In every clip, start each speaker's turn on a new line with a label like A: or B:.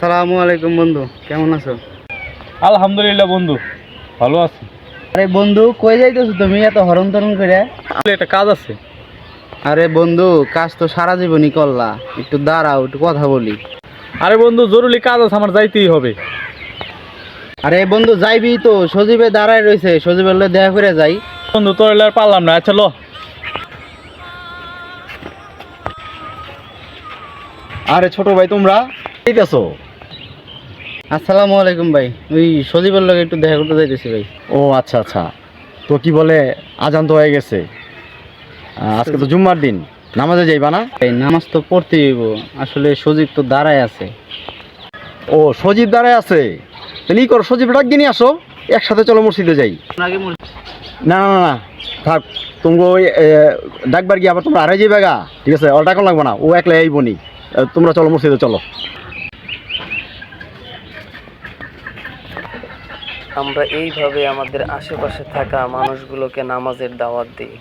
A: আসসালামু আলাইকুম বন্ধু কেমন আছো?
B: আলহামদুলিল্লাহ বন্ধু ভালো আছি।
A: আরে বন্ধু কই যাইতেছো তুমি? এত হরণ তরণ করে
B: একটা কাজ আছে।
A: আরে বন্ধু কাজ তো সারা জীবনই করলা। একটু দাঁড়াও একটু কথা বলি।
B: আরে বন্ধু জরুরি কাজ আছে আমার যাইতেই হবে।
A: আরে বন্ধু যাইবি তো সজীবে দাঁড়ায় রয়েছে সজীবের লগে দেখা করে যাই।
B: বন্ধু তোর আর পারলাম না আচ্ছা লো।
C: আরে ছোট ভাই তোমরা এইতেছো
A: আসসালামু আলাইকুম ভাই। ওই সজীবের লগে একটু দেখা করতে যাইতেছি ভাই।
C: ও আচ্ছা আচ্ছা। তো কি বলে আজান তো হয়ে গেছে। আজকে তো জুম্মার দিন। নামাজে যাইবা না?
A: এই নামাজ তো পড়তে হইব। আসলে সজীব তো দাঁড়ায় আছে।
C: ও সজীব দাঁড়ায় আছে? তাহলে করো সজীব ডাক নিয়ে আসো। একসাথে চলো মসজিদে যাই।
A: আগে
C: না না না, থাক তুমি ওই ডাকবার গিয়ে আবার তোমরা আড়াই যাবে গা। ঠিক আছে? ওর ডাকন লাগবে না। ও একলাই এই বনি তোমরা চলো মসজিদে চলো।
D: আমরা এইভাবে আমাদের আশেপাশে থাকা মানুষগুলোকে নামাজের দাওয়াত দিই।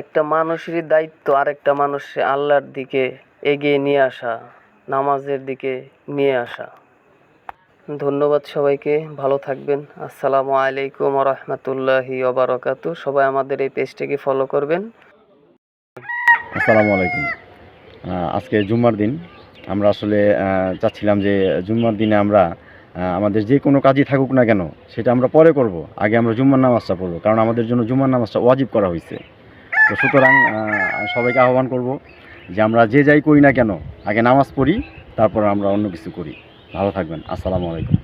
D: একটা মানুষেরই দায়িত্ব, আরেকটা মানুষকে আল্লাহর দিকে এগিয়ে নিয়ে আসা, নামাজের দিকে নিয়ে আসা। ধন্যবাদ সবাইকে, ভালো থাকবেন। আসসালামু আলাইকুম রহমতুল্লাহি ওবরাকাতু। সবাই আমাদের এই পেজটিকে ফলো করবেন।
C: আসসালামু আলাইকুম। আজকে জুম্মার দিন। আমরা আসলে চাচ্ছিলাম যে জুম্মার দিনে আমরা আমাদের যে কোনো কাজই থাকুক না কেন, সেটা আমরা পরে করব। আগে আমরা জুম্মার নামাজটা পড়ব, কারণ আমাদের জন্য জুম্মার নামাজটা ওয়াজিব করা হয়েছে তো সুতরাং সবাইকে আহ্বান করব যে আমরা যে যাই করি না কেন, আগে নামাজ পড়ি, তারপর আমরা অন্য কিছু করি। ভালো থাকবেন। আসসালামু আলাইকুম।